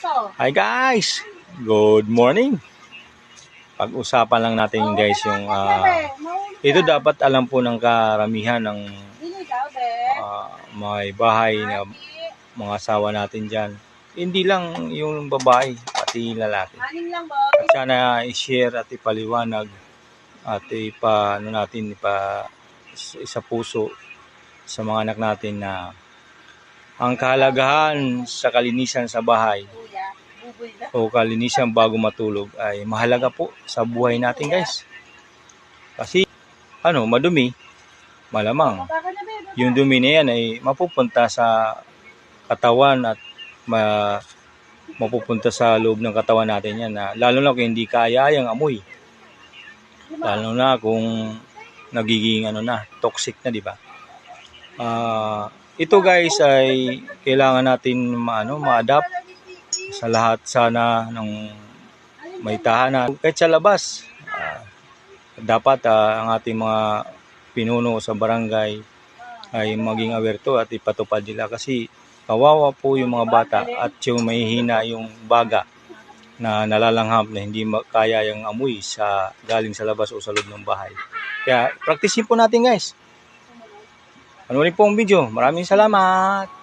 Hi guys! Good morning! Pag-usapan lang natin guys yung ah, ito dapat alam po ng karamihan ng ah, may bahay na mga asawa natin dyan. Hindi lang yung babae, pati yung lalaki. At sana i-share at ipaliwanag at ipa, ano natin, ipa, isa puso sa mga anak natin na ang kahalagahan sa kalinisan sa bahay. O kalinisan bago matulog ay mahalaga po sa buhay natin guys. Kasi ano, madumi, malamang. Yung dumi na yan ay mapupunta sa katawan at ma, mapupunta sa loob ng katawan natin yan na lalo na kung hindi kaya yung amoy. Lalo na kung nagiging ano na, toxic na, di ba? Ah, ito guys ay kailangan natin maano, ma-adapt sa lahat sana ng may tahanan. Kahit sa labas, ah, dapat ah, ang ating mga pinuno sa barangay ay maging aware to at ipatupad nila kasi kawawa po yung mga bata at yung may hina yung baga na nalalanghap na hindi kaya yung amoy sa galing sa labas o sa loob ng bahay. Kaya practicein po natin guys. Ano rin po ang video. Maraming salamat.